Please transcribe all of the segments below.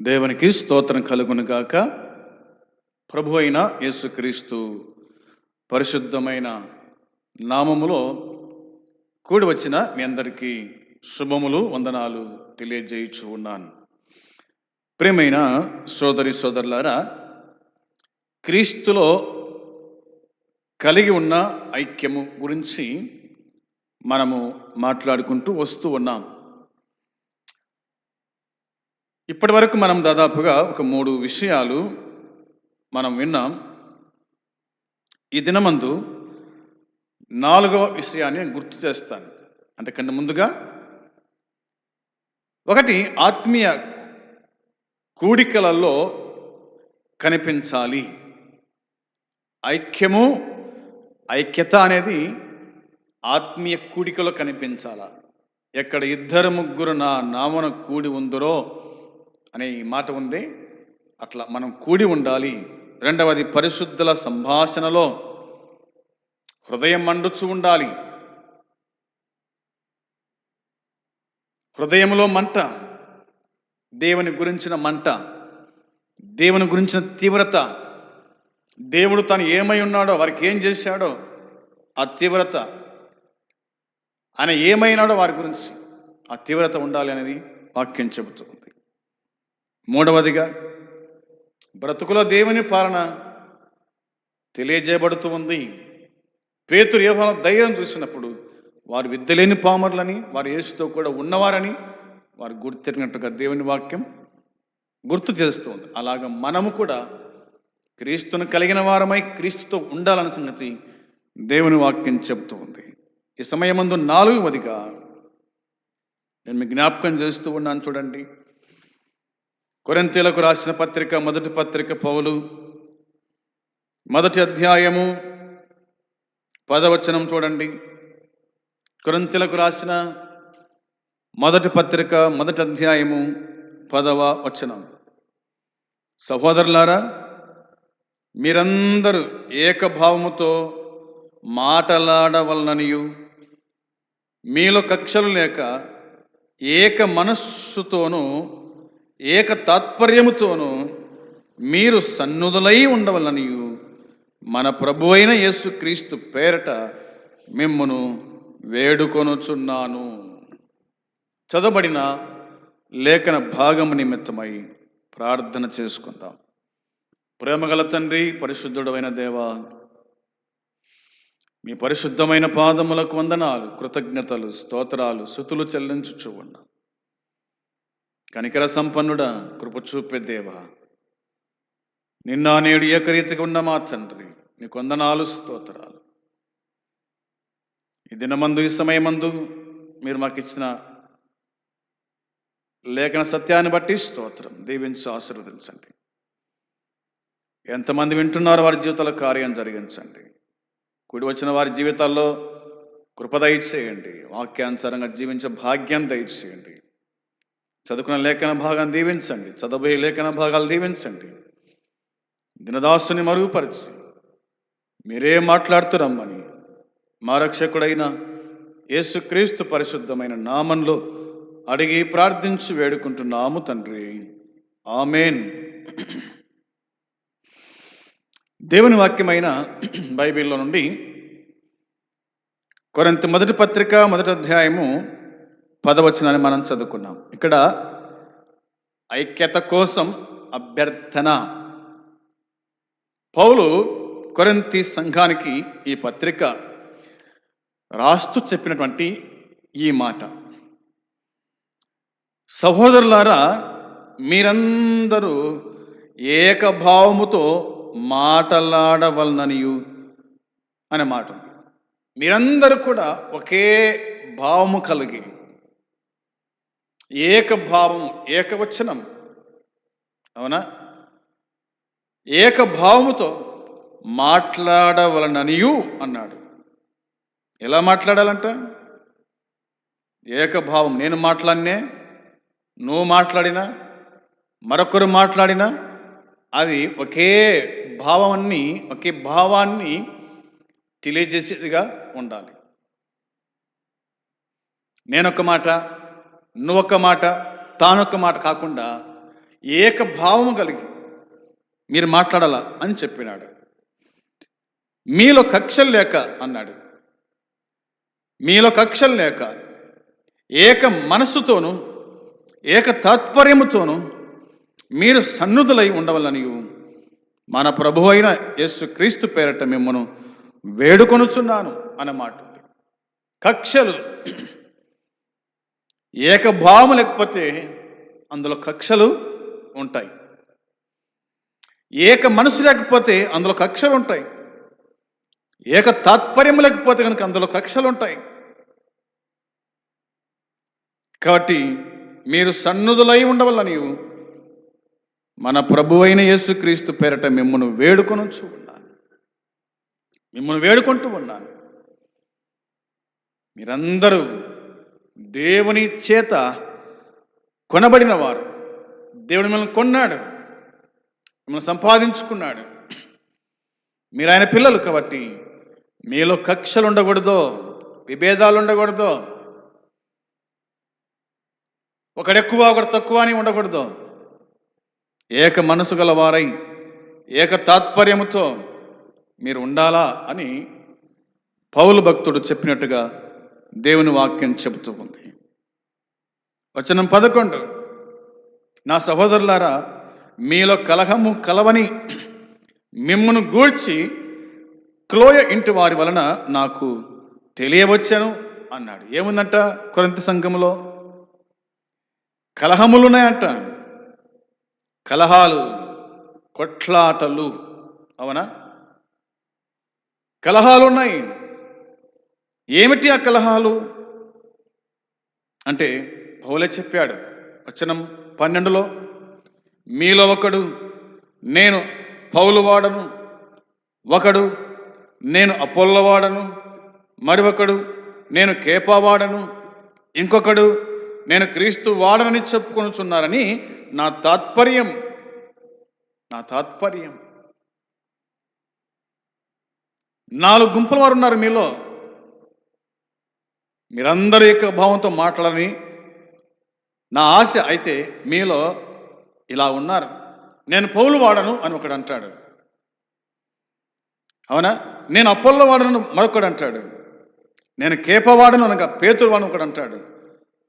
దేవునికి స్తోత్రం కలుగును గాక ప్రభు అయిన యేసుక్రీస్తు పరిశుద్ధమైన నామములో కూడి వచ్చిన మీ అందరికీ శుభములు వందనాలు తెలియజేయచ్చు ఉన్నాను. ప్రియమైన సోదరి సోదరులారా క్రీస్తులో కలిగి ఉన్న ఐక్యము గురించి మనము మాట్లాడుకుంటూ వస్తూ ఉన్నాం. ఇప్పటి వరకు మనం దాదాపుగా ఒక మూడు విషయాలు మనం విన్నాం. ఈ దినమందు నాలుగవ విషయాన్ని గుర్తు చేస్తాను. అంటే కంటే ముందుగా ఒకటి ఆత్మీయ కూడికలలో కనిపించాలి. ఐక్యము ఐక్యత అనేది ఆత్మీయ కూడికలో కనిపించాలా. ఎక్కడ ఇద్దరు ముగ్గురు నా నామన కూడి ఉందరో అనే ఈ మాట ఉంది. అట్లా మనం కూడి ఉండాలి. రెండవది పరిశుద్ధుల సంభాషణలో హృదయం మండుచు ఉండాలి. హృదయంలో మంట దేవుని గురించిన మంట దేవుని గురించిన తీవ్రత. దేవుడు తను ఏమై ఉన్నాడో వారికి ఏం చేశాడో ఆ తీవ్రత. ఆయన ఏమైనాడో వారి గురించి ఆ తీవ్రత ఉండాలి అనేది వాక్యం చెబుతుంది. మూడవదిగా బ్రతుకుల దేవుని పాలన తెలియజేయబడుతూ ఉంది. పేతురు యోహాను ధైర్యం చూసినప్పుడు వారు విద్యలేని పామర్లని వారు యేసుతో కూడా ఉన్నవారని వారు గుర్తెరిగినట్టుగా దేవుని వాక్యం గుర్తు చేస్తుంది. అలాగ మనము కూడా క్రీస్తును కలిగిన వారమై క్రీస్తుతో ఉండాలన్న సంగతి దేవుని వాక్యం చెబుతూ ఉంది. ఈ సమయమందు నాలుగవదిగా నేను మీ జ్ఞాపకం చేస్తూ ఉన్నాను చూడండి. కొరంతీలకు రాసిన పత్రిక మొదటి పత్రిక పౌలు. మొదటి అధ్యాయము పదవచనం చూడండి. కొరంతీలకు రాసిన మొదటి పత్రిక మొదటి అధ్యాయము పదవ వచనం సహోదరులారా మీరందరూ ఏకభావముతో మాటలాడవలననియు మీలో కక్షలు లేక ఏక మనస్సుతోనూ ఏక తాత్పర్యముతోనూ మీరు సన్నుదులై ఉండవలనియు మన ప్రభు అయిన యేసుక్రీస్తు పేరట మిమ్మను వేడుకొనుచున్నాను. చదవబడిన లేఖన భాగము నిమిత్తమై ప్రార్థన చేసుకుందాం. ప్రేమగల తండ్రి పరిశుద్ధుడమైన దేవా మీ పరిశుద్ధమైన పాదములకు వందనాలు కృతజ్ఞతలు స్తోత్రాలు శృతులు చెల్లించుచూ ఉన్నాం. కనికర సంపన్నుడా కృప చూపే దేవా. నిన్న నేడు ఏకరీతిగా ఉన్న మా తండ్రి నీ కొందనాలు స్తోత్రాలు. ఈ దినమందు ఈ సమయమందు మీరు మాకు ఇచ్చిన లేఖన సత్యాన్ని బట్టి స్తోత్రం. దీవించి ఆశీర్వదించండి. ఎంతమంది వింటున్నారో వారి జీవితాల కార్యం జరిగించండి. కూడి వచ్చిన వారి జీవితాల్లో కృప దయచేయండి. వాక్యానుసారంగా జీవించే భాగ్యం దయచేయండి. చదువుకున్న లేఖన భాగాన్ని దీవించండి. చదవబోయే లేఖన భాగాలు దీవించండి. దినదాసుని మరుగుపరిచి మీరే మాట్లాడుతూ రమ్మని. మా రక్షకుడైన యేసుక్రీస్తు పరిశుద్ధమైన నామంలో అడిగి ప్రార్థించి వేడుకుంటున్నాము తండ్రి. ఆమెన్. దేవుని వాక్యమైన బైబిల్లో నుండి కొరంత మొదటి పత్రిక మొదటి అధ్యాయము పదవచనాన్ని మనం చదువుకున్నాం. ఇక్కడ ఐక్యత కోసం అభ్యర్థన. పౌలు కొరంతి సంఘానికి ఈ పత్రిక రాస్తూ చెప్పినటువంటి ఈ మాట. సహోదరులారా మీరందరూ ఏకభావముతో మాటలాడవలననియు అనే మాట ఉంది. మీరందరూ కూడా ఒకే భావము కలిగి ఏకభావం ఏకవచనం. అవునా? ఏకభావముతో మాట్లాడవలననియు అన్నాడు. ఎలా మాట్లాడాలంట? ఏకభావం నేను మాట్లాడినే నువ్వు మాట్లాడినా మరొకరు మాట్లాడినా అది ఒకే భావాన్ని ఒకే భావాన్ని తెలియజేసేదిగా ఉండాలి. నేనొక మాట నువ్వొక్క మాట తానొక్క మాట కాకుండా ఏక భావము కలిగి మీరు మాట్లాడాలా అని చెప్పినాడు. మీలో కక్షలు లేక అన్నాడు. మీలో కక్షలు లేక ఏక మనస్సుతోనూ ఏక తాత్పర్యముతోనూ మీరు సన్నుదులై ఉండవలని మన ప్రభు అయిన యస్సు క్రీస్తు పేరట మిమ్మను వేడుకొనుచున్నాను అన్నమాట కక్షలు ఏకభావం లేకపోతే అందులో కక్షలు ఉంటాయి. ఏక మనసు లేకపోతే అందులో కక్షలు ఉంటాయి. ఏక తాత్పర్యం లేకపోతే కనుక అందులో కక్షలు ఉంటాయి. కాబట్టి మీరు సన్నుదులై నీవు మన ప్రభు అయిన యేసుక్రీస్తు పేరట మిమ్మల్ని వేడుకొనొచ్చు ఉన్నాను. మిమ్మల్ని వేడుకుంటూ ఉన్నాను. మీరందరూ దేవుని చేత కొనబడిన వారు దేవుడు మిమ్మల్ని కొన్నాడు. మిమ్మల్ని సంపాదించుకున్నాడు. మీరు ఆయన పిల్లలు కాబట్టి మీలో కక్షలు ఉండకూడదు విభేదాలు ఉండకూడదు. ఒకడెక్కువ ఒకడు తక్కువ అని ఉండకూడదు. ఏక మనసు గల వారై ఏక తాత్పర్యముతో మీరు ఉండాలా అని పౌలు భక్తుడు చెప్పినట్టుగా దేవుని వాక్యం చెబుతూ ఉంది. వచనం పదకొండు. నా సహోదరులారా మీలో కలహము కలవని మిమ్మును గూర్చి క్లోయ ఇంటి వారి వలన నాకు తెలియవచ్చాను అన్నాడు. ఏముందంట కొరంత సంఘములో? కలహములున్నాయంట. కలహాలు కొట్లాటలు అవునా? కలహాలు ఉన్నాయి ఏమిటి ఆ కలహాలు? అంటే పౌలే చెప్పాడు వచనం పన్నెండులో మీలో ఒకడు నేను పౌలు వాడను ఒకడు నేను అపోల్లవాడను మరి ఒకడు నేను కేపా వాడను ఇంకొకడు నేను క్రీస్తు వాడనని చెప్పుకొనుచున్నారని నా తాత్పర్యం నా తాత్పర్యం. నాలుగు గుంపుల వారు ఉన్నారు మీలో. మీరందరూ యొక్క భావంతో మాట్లాడని నా ఆశ అయితే మీలో ఇలా ఉన్నారు. నేను పౌలు వాడను అని ఒకడు అంటాడు. అవునా? నేను అపోల్లో వాడను మరొకడు అంటాడు. నేను కేపవాడను అనగా పేతురు వాడను ఒకడు అంటాడు.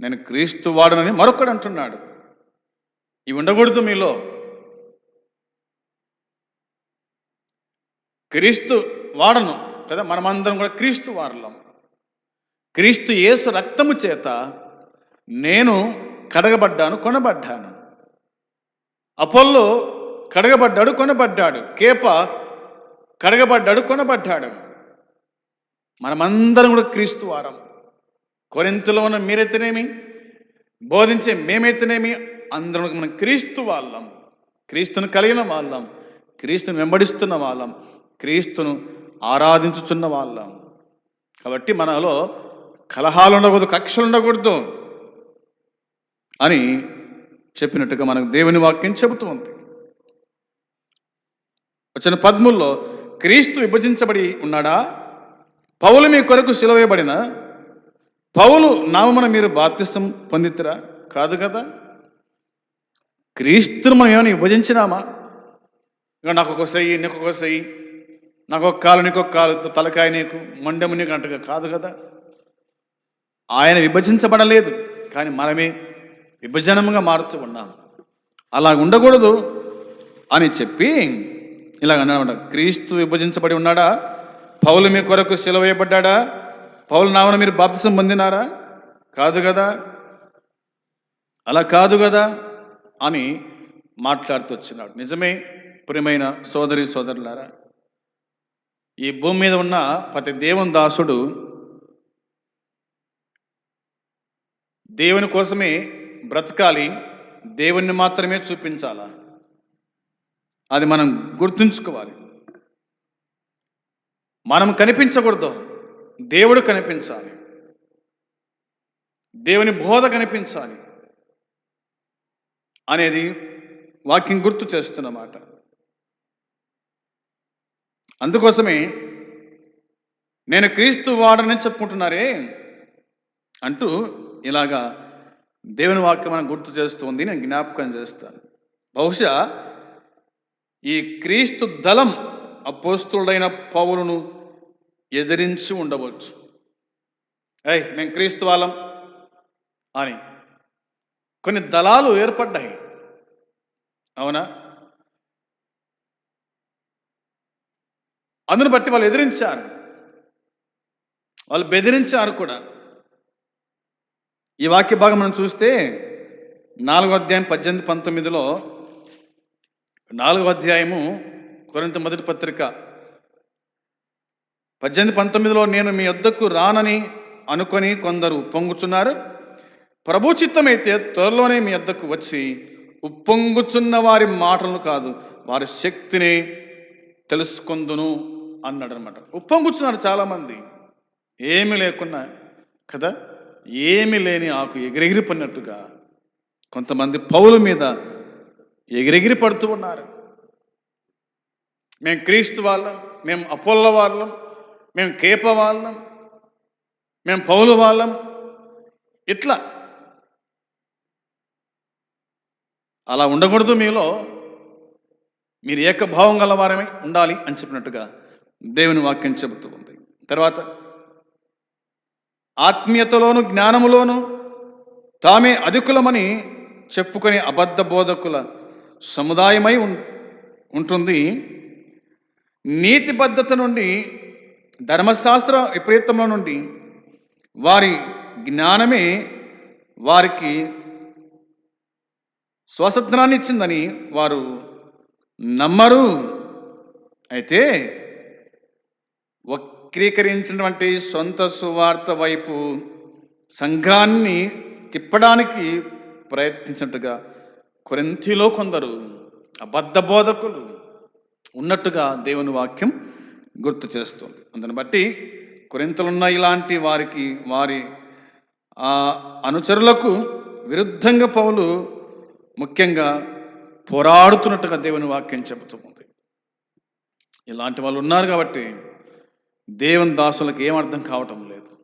నేను క్రీస్తు వాడనని మరొకడు అంటున్నాడు. ఇవి ఉండకూడదు మీలో. క్రీస్తు వాడను కదా? మనమందరం కూడా క్రీస్తు వారలం. క్రీస్తు యేసు రక్తము చేత నేను కడగబడ్డాను కొనబడ్డాను. అపోల్లో కడగబడ్డాడు కొనబడ్డాడు. కేప కడగబడ్డాడు కొనబడ్డాడు. మనమందరం కూడా క్రీస్తు వారం. కొరింతలో ఉన్న మీరైతేనేమి? బోధించే మేమైతేనేమి? అందరం మనం క్రీస్తు వాళ్ళం. క్రీస్తును కలిగిన వాళ్ళం. క్రీస్తును వెంబడిస్తున్న వాళ్ళం. క్రీస్తును ఆరాధించుచున్న వాళ్ళం. కాబట్టి మనలో కలహాలు ఉండకూడదు కక్షలు ఉండకూడదు అని చెప్పినట్టుగా మనకు దేవుని వాక్యం చెబుతూ ఉంది వచ్చిన పద్ముల్లో క్రీస్తు విభజించబడి ఉన్నాడా? పౌలు మీ కొరకు సిలవేయబడిన? పౌలు నామమున మీరు బాధ్యస్థం పొందితురా? కాదు కదా? క్రీస్తును మనం ఏమైనా విభజించినామా? ఇంకా నాకు ఒక సెయ్యి నీకు ఒక సెయ్యి నాకు ఒక కాలు నీకు ఒక కాలు తలకాయ నీకు మండెము నీకు అంటగా కాదు కదా? ఆయన విభజించబడలేదు కానీ మనమే విభజనముగా మారుతూ ఉన్నాం. అలా ఉండకూడదు అని చెప్పి ఇలాగ అన్నమాట క్రీస్తు విభజించబడి ఉన్నాడా? పౌలు మీ కొరకు సిలవేయబడ్డా పౌలు నామన మీరు బాప్తిసం పొందినారా? కాదు కదా. అలా కాదు కదా అని మాట్లాడుతూ వచ్చినాడు. నిజమే ప్రియమైన సోదరి సోదరులారా ఈ భూమి మీద ఉన్న ప్రతి దేవుని దాసుడు దేవుని కోసమే బ్రతకాలి దేవుణ్ణి మాత్రమే చూపించాలా? అది మనం గుర్తుంచుకోవాలి. మనం కనిపించకూడదు. దేవుడు కనిపించాలి. దేవుని బోధ కనిపించాలి అనేది వాక్యం గుర్తు చేస్తున్నమాట అందుకోసమే నేను క్రీస్తు వాడని చెప్పుకుంటున్నారే అంటూ ఇలాగా దేవుని వాక్యం మనం గుర్తు చేస్తుంది నేను జ్ఞాపకం చేస్తాను. బహుశా ఈ క్రీస్తు దళం అపోస్తుడైన పౌరును ఎదిరించి ఉండవచ్చు. ఏయ్ మేము క్రీస్తు వాళ్ళం అని. కొన్ని దళాలు ఏర్పడ్డాయి. అవునా? అందును బట్టి వాళ్ళు ఎదిరించారు. వాళ్ళు బెదిరించారు కూడా. ఈ వాక్య భాగం మనం చూస్తే నాలుగో అధ్యాయం పద్దెనిమిది పంతొమ్మిదిలో నాలుగో అధ్యాయము కొరింత మొదటి పత్రిక. పద్దెనిమిది పంతొమ్మిదిలో నేను మీ వద్దకు రానని అనుకొని కొందరు ఉప్పొంగుచున్నారు ప్రభు చిత్తమైతే త్వరలోనే మీ వద్దకు వచ్చి ఉప్పొంగుచున్న వారి మాటలను కాదు వారి శక్తిని తెలుసుకుందును అన్నాడు అనమాట ఉప్పొంగుచున్నారు చాలామంది. ఏమీ లేకున్నా కదా? ఏమి లేని ఆకు ఎగిరెగిరి పడినట్టుగా కొంతమంది పౌల మీద ఎగిరెగిరి పడుతూ ఉన్నారు. మేము క్రీస్తు వాళ్ళం మేము అపోల్ల వాళ్ళం మేము కేప వాళ్ళం మేము పౌలు వాళ్ళం. ఇట్లా. అలా ఉండకూడదు మీలో. మీరు ఏకభావం గలవారమే ఉండాలి అని చెప్పినట్టుగా దేవుని వాక్యం చెబుతూ ఉంది. తర్వాత ఆత్మీయతలోను జ్ఞానములోను తామే అధికులమని చెప్పుకునే అబద్ధ బోధకుల సముదాయమై ఉం- ఉంటుంది. నీతిబద్ధత నుండి ధర్మశాస్త్ర విపరీతంలో నుండి వారి జ్ఞానమే వారికి స్వసత్నాన్ని ఇచ్చిందని వారు నమ్మరు. అయితే వక్రీకరించినటువంటి సొంత సువార్త వైపు సంఘాన్ని తిప్పడానికి ప్రయత్నించినట్టుగా కొరింతిలో కొందరు అబద్ధ బోధకులు ఉన్నట్టుగా దేవుని వాక్యం గుర్తు చేస్తుంది. అందుని బట్టి కొరింతలున్న ఇలాంటి వారికి వారి ఆ అనుచరులకు విరుద్ధంగా పౌలు ముఖ్యంగా పోరాడుతున్నట్టుగా దేవుని వాక్యం చెబుతూ ఉంది. ఇలాంటి వాళ్ళు ఉన్నారు కాబట్టి దేవుని దాసులకు ఏం అర్థం కావటం లేదు.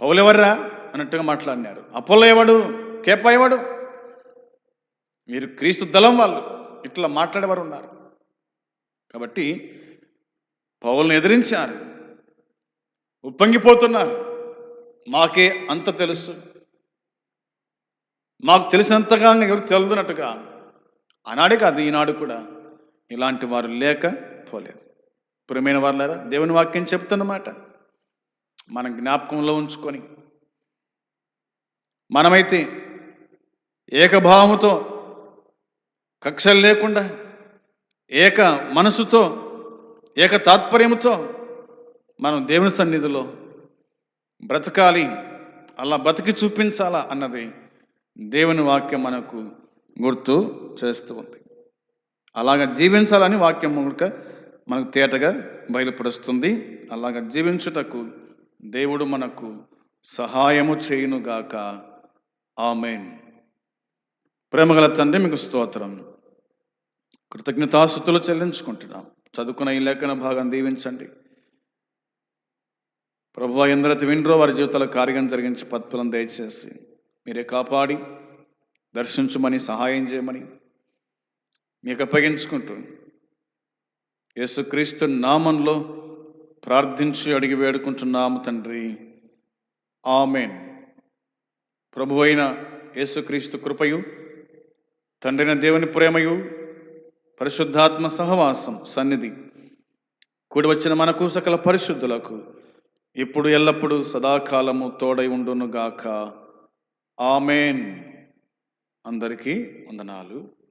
పౌలెవర్రా? అన్నట్టుగా మాట్లాడినారు. అపోలో ఎవడు? కేప ఎవడు? మీరు క్రీస్తు దళం వాళ్ళు. ఇట్లా మాట్లాడేవారు ఉన్నారు కాబట్టి పౌలను ఎదిరించారు. ఉప్పొంగిపోతున్నారు. మాకే అంత తెలుసు. మాకు తెలిసినంతగా ఎవరు తెలుదునట్టుగా ఆనాడే కాదు ఈనాడు కూడా. ఇలాంటి వారు లేక పోలేదు. ప్రియమైన వాళ్ళారా దేవుని వాక్యం చెప్తున్నమాట మన జ్ఞాపకంలో ఉంచుకొని మనమైతే ఏకభావముతో కక్షలు లేకుండా ఏక మనసుతో ఏక తాత్పర్యముతో మనం దేవుని సన్నిధిలో బ్రతకాలి అలా బతికి చూపించాలా అన్నది దేవుని వాక్యం మనకు గుర్తు చేస్తూ ఉంది. అలాగ జీవించాలని వాక్యం కనుక మనకు తేటగా బయలుపరుస్తుంది. అలాగ జీవించుటకు దేవుడు మనకు సహాయము చేయునుగాక. ఆమెన్. ప్రేమగల తండ్రి మీకు స్తోత్రం. కృతజ్ఞతాస్థుతులు చెల్లించుకుంటున్నాం. చదువుకున్న ఈ లేఖన భాగం దీవించండి. ప్రభు ఎందరైతే విండ్రో వారి జీవితాల కార్యం జరిగించి పత్పులను దయచేసి మీరే కాపాడి దర్శించమని సహాయం చేయమని మీకు అప్పగించుకుంటూ యేసుక్రీస్తు నామంలో ప్రార్థించి అడిగి వేడుకుంటున్నాము తండ్రి. ఆమెన్. ప్రభు అయిన యేసుక్రీస్తు కృపయు తండ్రిన దేవుని ప్రేమయు పరిశుద్ధాత్మ సహవాసం సన్నిధి కూడి వచ్చిన మనకు సకల పరిశుద్ధులకు ఇప్పుడు ఎల్లప్పుడూ సదాకాలము తోడై ఉండునుగాక. ఆమెన్. అందరికీ వందనాలు.